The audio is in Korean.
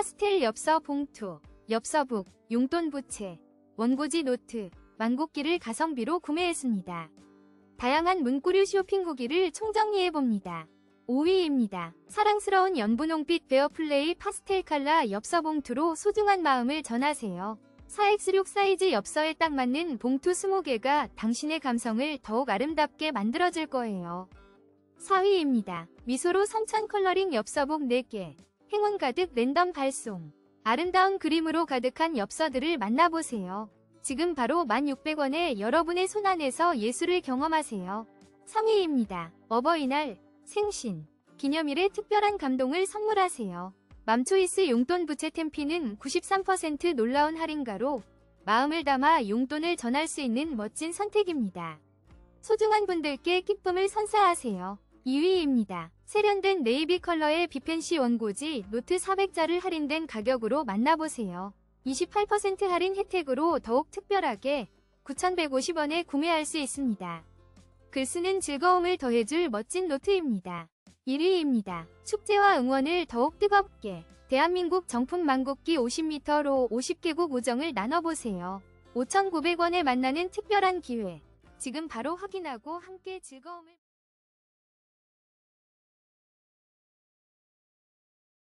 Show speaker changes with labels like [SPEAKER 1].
[SPEAKER 1] 파스텔 엽서 봉투, 엽서북, 용돈 부채, 원고지 노트, 만곡기를 가성비로 구매했습니다. 다양한 문구류 쇼핑 후기를 총정리해봅니다. 5위입니다. 사랑스러운 연분홍빛 베어플레이 파스텔 컬러 엽서 봉투로 소중한 마음을 전하세요. 4X6 사이즈 엽서에 딱 맞는 봉투 20개가 당신의 감성을 더욱 아름답게 만들어줄 거예요. 4위입니다. 미소로 선천 컬러링 엽서북 4개. 행운 가득 랜덤 발송. 아름다운 그림으로 가득한 엽서들을 만나보세요. 지금 바로 1,600원에 여러분의 손안에서 예술을 경험하세요. 3위입니다. 어버이날, 생신, 기념일에 특별한 감동을 선물하세요. 맘초이스 용돈 부채 템피는 93% 놀라운 할인가로 마음을 담아 용돈을 전할 수 있는 멋진 선택입니다. 소중한 분들께 기쁨을 선사하세요. 2위입니다. 세련된 네이비 컬러의 비펜시 원고지 노트 400자를 할인된 가격으로 만나보세요. 28% 할인 혜택으로 더욱 특별하게 9,150원에 구매할 수 있습니다. 글 쓰는 즐거움을 더해줄 멋진 노트입니다. 1위입니다. 축제와 응원을 더욱 뜨겁게 대한민국 정품 만국기 50m로 50개국 우정을 나눠보세요. 5,900원에 만나는 특별한 기회. 지금 바로 확인하고 함께 즐거움을